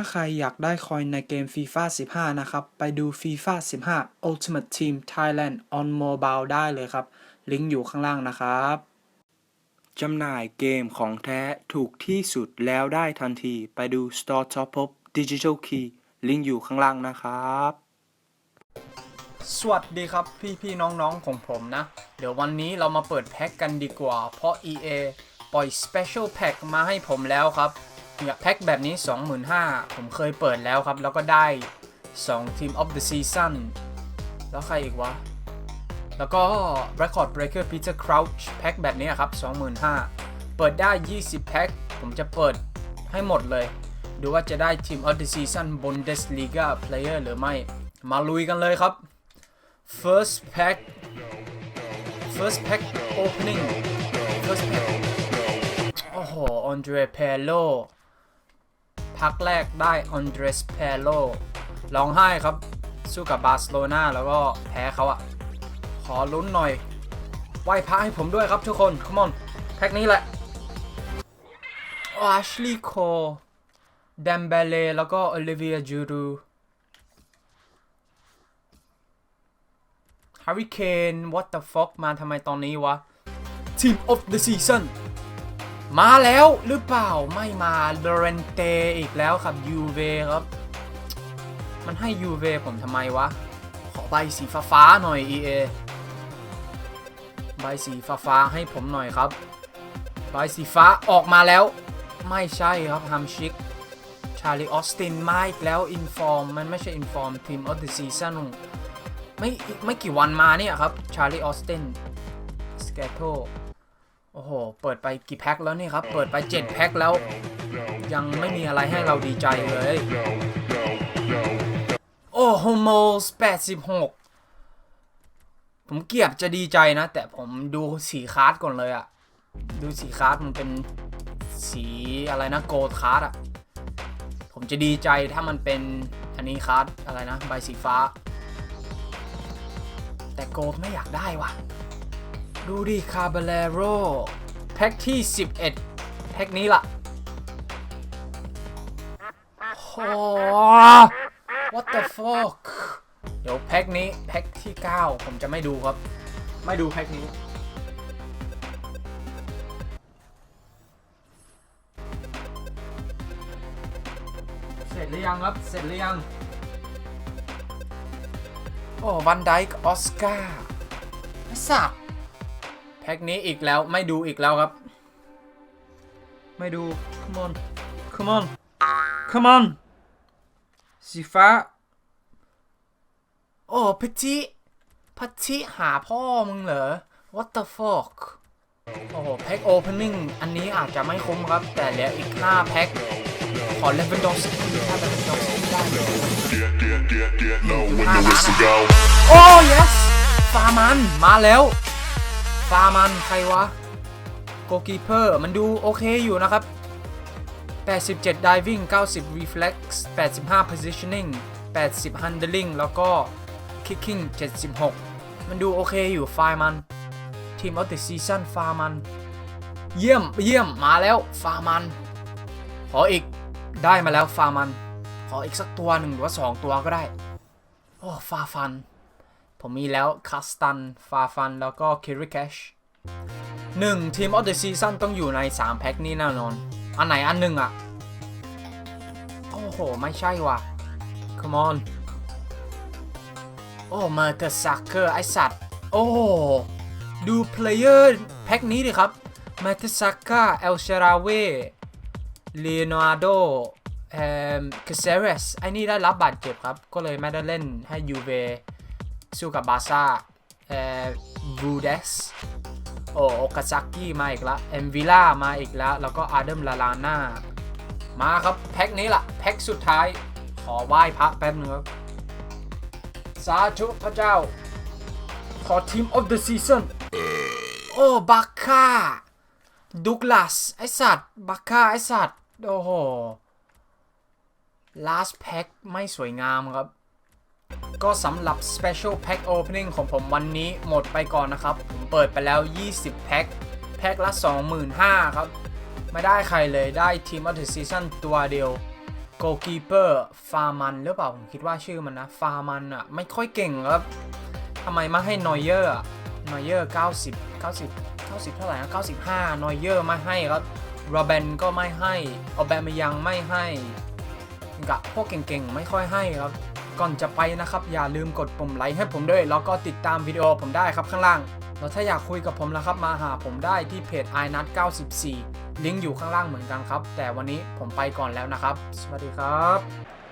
ถ้าใครอยากได้คอยในเกม FIFA 15 นะครับ ไปดู FIFA 15 Ultimate Team Thailand on Mobile ได้เลยครับ ลิงก์อยู่ข้างล่างนะครับจำหน่ายเกมของแท้ถูกที่สุดแล้วได้ทันที ไปดู Store Top Up Digital Key ลิงก์อยู่ข้างล่างนะครับ สวัสดีครับพี่พี่น้องๆของผมนะ เดี๋ยววันนี้เรามาเปิดแพ็กกันดีกว่า เพราะ EA ปล่อย Special Pack มาให้ผมแล้วครับ เนี่ยแพ็คแบบนี้ 25,000 ผมเคยเปิดแล้วครับ แล้วก็ได้ 2 Team of the Season แล้วใครอีกวะ แล้วก็ Record Breaker Peter Crouch แพ็คแบบนี้ครับ 25,000 เปิดได้ 20 แพ็ค ผมจะเปิดให้หมดเลย ดูว่าจะได้ Team of the Season Bundesliga Player หรือไม่ มาลุยกันเลยครับ First Pack First Pack Opening First Pack โอ้โห ออนเดรเปโล พักแรกได้ Andres Pirlo ร้องไห้ครับ สู้กับบาร์เซโลนาแล้วก็แพ้เขาอะขอลุ้นหน่อยไหว้พระให้ผมด้วยครับทุกคน come on แพ็กนี้แหละ Ashley Cole Dembele แล้วก็ Olivia Giroud Harry Kane what the fuck มาทำไมตอนนี้วะ Team of the Season มาแล้วหรือเปล่าไม่มาเดเรนเตอีกแล้วครับยูเวครับ มันให้ยูเวผมทำไมวะ ขอใบสีฟ้าฟาๆหน่อย EA ใบสีฟ้าฟาๆให้ผมหน่อยครับ ใบสีฟ้าออกมาแล้ว ไม่ใช่ครับฮัมชิกชาลีออสตินมาอีกแล้วอินฟอร์มมันไม่ใช่อินฟอร์มทีมออฟเดอะซีซั่นไม่ไม่กี่วันมาเนี่ยครับชาลีออสตินสเกโต อ้โห เปิดไปกี่แพ็คแล้วนี่ครับ เปิดไป 7 แพ็คแล้ว ยังไม่มีอะไรให้เราดีใจเลย โอ้โฮโมส86 ผมเกียบจะดีใจนะ แต่ผมดูสีคาร์ดก่อนเลยอะดูสีคาร์ดมันเป็นสีอะไรนะโกลด์คาร์ดอะผมจะดีใจถ้ามันเป็นอันนี้คาร์ดอะไรนะ ใบสีฟ้า แต่โกลด์ไม่อยากได้ว่ะ ดูดิคาร์เบเลโรแพ็คที่ 11 แพ็คนี้ล่ะโอ้ what the fuck เดี๋ยวแพ็คนี้แพ็คที่ 9 ผมจะไม่ดูครับ ไม่ดูแพ็คนี้เสร็จหรือยังครับ เสร็จหรือยัง โอ้ วันไดค์ออสการ์ไอ้สับ พ็คนี้อีกแล้วไม่ดูอีกแล้วครับ ไม่ดู come on come on come on สีฟ้า โอ้พัชิพัชิหาพ่อมึงเหรอ what the fuck โอ้โหแพ็คโอเพนนิ่งอันนี้อาจจะไม่คุ้มครับ แต่เหลืออีก 5 แพ็คขอเลเวนดองสกี้ถ้าเลเวนดองสกี้ได้ Get, get, get, get low when the whistle go. โอ้ yes ฟามันมาแล้ว ฟามันใครวะโกกีเพอร์มันดูโอเคอยู่นะครับ 87 diving 90 reflex 85 positioning 80 handling แล้วก็ kicking 76 มันดูโอเคอยู่ไฟล์มัน Team of the season ฟามัน เยี่ยมเยี่ยมมาแล้วฟามัน ขออีกได้มาแล้วฟามัน ขออีกสักตัวหนึ่งหรือว่า2ตัวก็ได้ โอ้ฟาฟัน ผมมีแล้วคัสตัน ฟาฟัน แล้วก็คิริแคชหนึ่งทีมออฟเดอะซีซั่นต้องอยู่ใน 3 แพ็คนี้แน่นอน อันไหนอันหนึ่งอะโอ้โห ไม่ใช่ว่ะ come on โอ้มาเตอร์ซักเกอร์ไอสัตว์ โอ้ ดูเพลเยอร์แพ็คนี้ดิครับมาเตอร์ซักกาเอลเชราเวเลโอนาร์โดเอ่อคาเซเรสไอ้นี่ได้รับบาดเจ็บครับ ก็เลยไม่ได้เล่นให้ยูเว สู้กับบาซ่าเอ่อบูเดสโอโอกาซากิมาอีกล้วเอ็มวิล่ามาอีกแล้ว แล้วก็อาเดมลาลาน่ามาครับ แพ็คนี้ล่ะ แพ็คสุดท้าย ขอไหว้พระแป๊บนึงครับ สาธุพระเจ้า ขอทีมออฟเดอะซีซันโอ้บัคค่าดุกลัส ไอสัตว์ บัคค่าไอสัตว์ โอ้โห last pack ไม่สวยงามครับ ก็สำหรับ Special Pack Opening ของผมวันนี้หมดไปก่อนนะครับ ผมเปิดไปแล้ว 20 แพ็ค แพ็คละ 25,000ครับ ไม่ได้ใครเลย ได้ Team of the Season ตัวเดียวโกกีเปอร์ฟาร์มันหรือเปล่า ผมคิดว่าชื่อมันนะ ฟาร์มันอะ ไม่ค่อยเก่งครับทำไมมาให้นอยเยอร์นอยเยอร์ 90 90 90 เท่าไหร่นะ95นอยเยอร์ไม่ให้ครับโรเบนก็ไม่ให้ออแบมยังไม่ให้ กับพวกเก่งๆ ไม่ค่อยให้ครับ ก่อนจะไปนะครับ อย่าลืมกดปุ่มไลค์ให้ผมด้วย แล้วก็ติดตามวิดีโอผมได้ครับข้างล่าง แล้วถ้าอยากคุยกับผมนะครับ มาหาผมได้ที่เพจ i n u t 94 ลิงก์อยู่ข้างล่างเหมือนกันครับ แต่วันนี้ผมไปก่อนแล้วนะครับ สวัสดีครับ